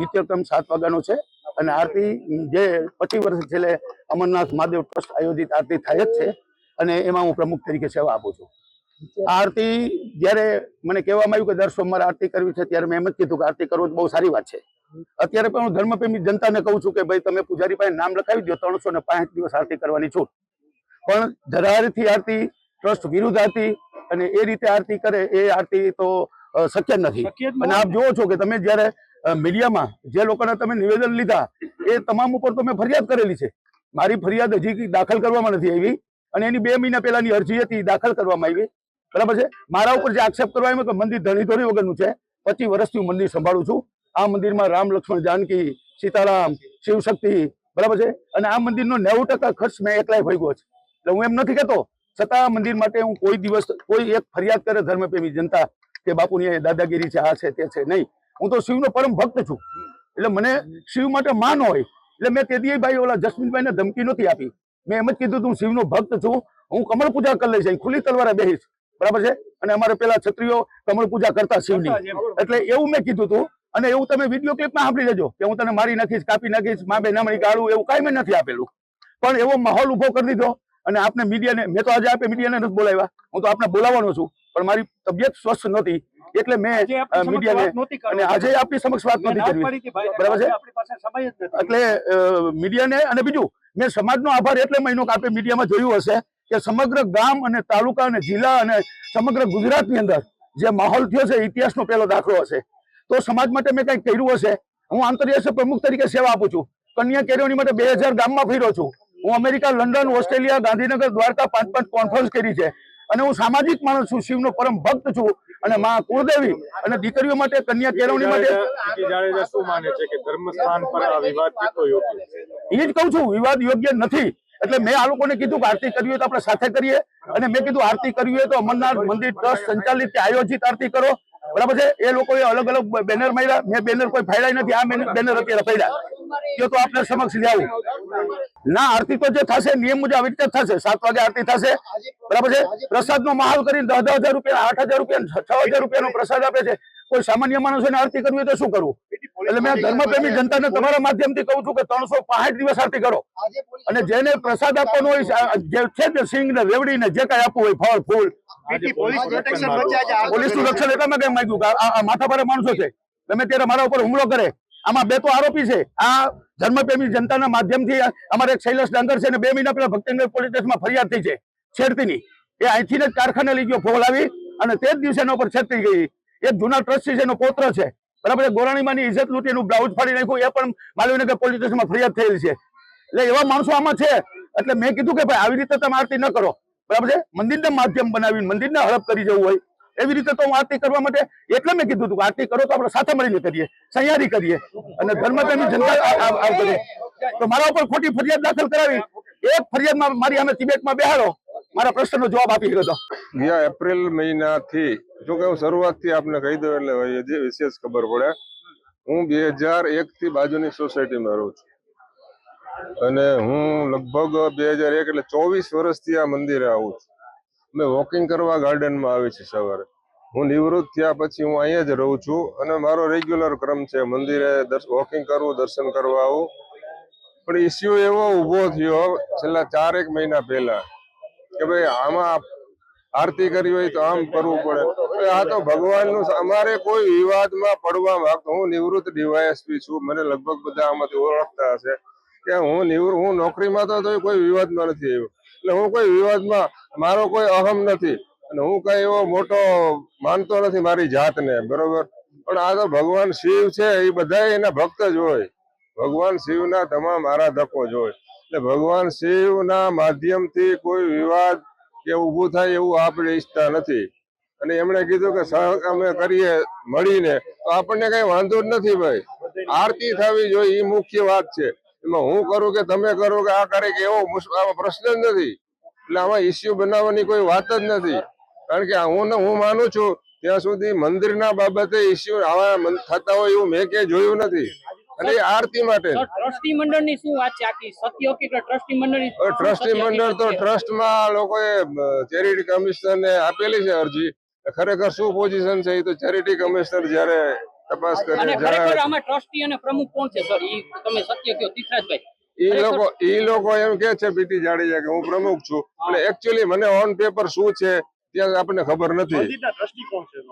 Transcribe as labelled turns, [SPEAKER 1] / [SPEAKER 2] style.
[SPEAKER 1] નિત્યક્રમ સાત વાગ્યાનો છે અને આરતી જે પચીસ વર્ષ છેલ્લે અમરનાથ મહાદેવ ટ્રસ્ટ આયોજિત આરતી થાય જ છે અને એમાં હું પ્રમુખ તરીકે સેવા આપું છું. આરતી જ્યારે મને કહેવામાં આવ્યું કે દર સોમવારે આરતી કરવી છે ત્યારે મેં એમ જ કીધું કે આરતી કરવું બહુ સારી વાત છે. અત્યારે પણ હું ધર્મપ્રેમી જનતાને કહું છું કે ભાઈ તમે પૂજારી પાસે નામ લખાવી દો ત્રણસો ને પાંચ દિવસ આરતી કરવાની છૂટ પણ ધરારથી આરતી ટ્રસ્ટ વિરુદ્ધ આરતી અને એ રીતે આરતી કરે એ આરતી તો શક્ય નથી. અને આપ જુઓ છો કે તમે જ્યારે મીડિયામાં જે લોકોના તમે નિવેદન લીધા, એ તમામ ઉપર તો મેં ફરિયાદ કરેલી છે. મારી ફરિયાદ હજી દાખલ કરવામાં નથી આવી અને એની બે મહિના પહેલાની અરજી હતી દાખલ કરવામાં આવી. બરાબર છે? મારા ઉપર જે આક્ષેપ કરવા આવ્યો કે મંદિર ધણી ધોરી વગરનું છે. પચીસ વર્ષથી હું મંદિર સંભાળું છું. આ મંદિરમાં રામ, લક્ષ્મણ, જાનકી, સીતારામ, શિવશક્તિ, બરાબર છે? અને આ મંદિરનો નેવું ટકા ખર્ચ મેં એકલાય ભોગવ્યો છે. એટલે હું એમ નથી કહેતો, છતાં આ મંદિર માટે હું કોઈ દિવસ કોઈ એક ફરિયાદ કરે ધર્મપ્રેમી જનતા કે બાપુની દાદાગીરી છે, આ છે, તે છે, નહીં. હું તો શિવનો પરમ ભક્ત છું. એટલે મને શિવ માટે માન હોય. એટલે મેં તે ભાઈ ઓલા જસ્મીનભાઈને ધમકી નથી આપી. મેં એમ જ કીધું તું શિવનો ભક્ત છું. હું કમળ પૂજા કરી લઈશ. ખુલ્લી તલવારે બેસીશ બરાબર છે? અને અમારે પેલા છત્રીઓ કમળ પૂજા કરતા શિવની. એટલે એવું મેં કીધું હતું અને એવું તમે વીડિયો ક્લિપમાં સાંભળી લેજો કે હું તને મારી નાખીશ કાપી નાખીશ મા બે નામણી ગાળું એવું કાંઈ મેં નથી આપેલું. પણ એવો માહોલ ઊભો કરી દીધો અને આપને મીડિયાને મેં તો આજે આપે મીડિયાને નથી બોલાવ્યા. હું તો આપને બોલાવવાનો છું. પણ મારી તબિયત સ્વસ્થ નહોતી એટલે મેં
[SPEAKER 2] આપણી
[SPEAKER 1] મીડિયાને અને આજે આપની સમક્ષ વાત નથી કરવી. બરાબર છે?
[SPEAKER 2] આપણી.
[SPEAKER 1] એટલે મીડિયાને અને બીજું મેં સમાજનો આભાર એટલે મહિનો કે આપે મીડિયામાં જોયું હશે કે સમગ્ર ગામ અને તાલુકા અને જિલ્લા અને સમગ્ર ગુજરાતની અંદર જે માહોલ થયો છે ઇતિહાસનો પહેલો દાખલો હશે. તો સમાજ માટે મેં કંઈક કર્યું હશે? હું આંતરરાષ્ટ્રીય પ્રમુખ તરીકે સેવા આપું છું. કન્યા કેળવણી માટે બે હજાર ગામમાં ફર્યો છું. હું America London Australia Gandhinagar Dwarka પાંચ પાંચ કોન્ફરન્સ કરી છે. અને હું સામાજિક માણસ છું શિવનો પરમ ભક્ત છું. અને માં કુળદેવી અને દીકરીઓ માટે કન્યા કેળવણી માટે
[SPEAKER 3] શું માને છે કે ધર્મસ્થાન પર આ વિવાદ કેટલો યોગ્ય
[SPEAKER 1] એ જ કહું છું વિવાદ યોગ્ય નથી. એટલે મેં આ લોકોને કીધું કે આરતી કરવી હોય તો આપણે સાથે કરીએ. અને મેં કીધું આરતી કરવી હોય તો અમરનાથ મંદિર ટ્રસ્ટ સંચાલિત આયોજિત આરતી કરો. બરાબર છે? એ લોકોએ અલગ અલગ બેનર માર્યા. મેં બેનર કોઈ ફાડ્યા નથી આ બેનર અત્યારે ફાડ્યા. તો આપણે સમક્ષ લાવું ના આરતી તો જે થશે નિયમ મુજબ આવી રીતે થશે. સાત વાગે આરતી થશે. બરાબર છે? પ્રસાદનો માહોલ કરીને દસ દસ હજાર રૂપિયા આઠ હજાર રૂપિયા છ હજાર રૂપિયાનો પ્રસાદ આપે છે. કોઈ સામાન્ય માણસોને આરતી કરવી તો શું કરવું? એટલે મેં ધર્મપ્રેમી જનતાને તમારા માધ્યમથી કહું છું કે ત્રણસો પાંચ દિવસ આરતી કરો. અને જેને પ્રસાદ આપવાનો હોય છે, જે છે તે સિંગ ને રેવડી ને જે કઈ આપવું હોય ફળ ફૂલ. પોલીસનું રક્ષણ એટલા માટે માંગ્યું કે આ- માથા માથાભારે માણસો છે. તમે ત્યારે મારા ઉપર હુમલો કરે. આમાં બે તો આરોપી છે. આ ધર્મપ્રેમી જનતાના માધ્યમથી અમારે એક શૈલેષ ડાંગર છે અને બે મહિના પહેલા ભક્તિનગર પોલીસ ફરિયાદ થઈ છે. છેડતીની. એ અહીંથી જ કારખાને લઈ ગયો ફોલાવી અને તે જ દિવસે એના ઉપર છેડતી ગઈ. એક જૂના ટ્રસ્ટી છે, એનો પોત્ર છે. બરાબર ગોરાણીમાંની ઇજ્જત લૂંટી એનું બ્લાઉઝ ફાડી નાખ્યું, એ પણ માલવીનગર પોલીસ ફરિયાદ થયેલી છે. એટલે એવા માણસો આમાં છે. એટલે મેં કીધું કે ભાઈ, આવી રીતે તમે આરતી ન કરો. બરાબર છે? મંદિરને માધ્યમ બનાવીને, મંદિરને હડપ કરી જવું હોય. એવી રીતે તો હું આરતી કરવા માટે, એટલે મેં કીધું હતું આરતી કરો તો આપણે સાથે મળીને કરીએ, સહિયારી કરીએ અને ધર્મપ્રેમી જનતા આ- આ- આ કરે. તો મારા ઉપર ખોટી ફરિયાદ દાખલ કરાવી. એક ફરિયાદમાં મારી અમે તિબેટમાં બેહાડો. મારા પ્રશ્નનો જવાબ આપી ગયો
[SPEAKER 4] ગયા એપ્રિલ મહિનાથી, જો કે હું શરૂઆતથી આપને કહી દઉં એટલે હજી વિશેષ ખબર પડે, હું બે હજાર એક થી બાજુની સોસાયટીમાં રહું છું. અને હું લગભગ બે હજાર એક એટલે ચોવીસ વર્ષથી આ મંદિરે આવું છું. મેં વોકિંગ કરવા ગાર્ડનમાં આવી છે સવારે. હું નિવૃત્ત થયા પછી હું અહીંયા જ રહું છું અને મારો રેગ્યુલર ક્રમ છે, મંદિરે વોકિંગ કરવું, દર્શન કરવા આવું. પણ ઇસ્યુ એવો ઊભો થયો છેલ્લા ચારેક મહિના પહેલા કે ભાઈ આમાં આરતી કરવી હોય તો આમ કરવું પડે. આ તો ભગવાનનું અમારે કોઈ વિવાદમાં પડવા માંગતો. હું નિવૃત્ત ડીવાયએસપી છું. મને લગભગ બધા આમાંથી ઓળખતા હશે. કે હું નિવૃત્ત હું નોકરીમાં તો તોય કોઈ વિવાદમાં નથી આવ્યો. એટલે હું કોઈ વિવાદમાં, મારો કોઈ અહમ નથી. અને હું કઈ એવો મોટો માનતો નથી મારી જાતને, બરોબર? પણ આ તો ભગવાન શિવ છે, એ બધા એના ભક્ત જ હોય. ભગવાન શિવના તમામ આરાધકો જ હોય. એટલે ભગવાન શિવના માધ્યમથી કોઈ વિવાદ કે ઊભું થાય એવું આપણે ઈચ્છતા નથી. અને એમણે કીધું કે અમે કરીએ મળીને, તો આપણને કઈ વાંધો જ નથી ભાઈ. આરતી થવી જોઈએ એ મુખ્ય વાત છે. એમાં હું કરું કે તમે કરો કે આ કરે કે એવો પ્રશ્ન જ નથી. એટલે આમાં ઇસ્યુ બનાવવાની કોઈ વાત જ નથી. કારણ કે હું હું માનું છું ત્યાં સુધી મંદિરના બાબતે ઇસ્યુ આવા થતા હોય એવું મેં ક્યાંય જોયું નથી. અને આરતી માટે.
[SPEAKER 5] ટ્રસ્ટી મંડળની શું વાત છે આખી? સત્ય હકીકત ટ્રસ્ટી મંડળની
[SPEAKER 4] ટ્રસ્ટી મંડળ તો? ટ્રસ્ટમાં લોકોએ ચેરિટી કમિશનરને આપેલી છે અરજી. ખરેખર શું પોઝિશન છે એ તો ચેરિટી કમિશનર જ્યારે તપાસ
[SPEAKER 5] અને
[SPEAKER 4] કરીને
[SPEAKER 5] ખરેખર આમાં ટ્રસ્ટી અને પ્રમુખ કોણ છે સર? ઈ તમે સત્ય કહો તીર્થરાજભાઈ.
[SPEAKER 4] ઈ લોકો ઈ લોકો એમ કે છે પીટી જાડેજા કે હું પ્રમુખ છું. પણ એકચ્યુઅલી મને ઓન પેપર શું છે ત્યાં આપણને ખબર નથી.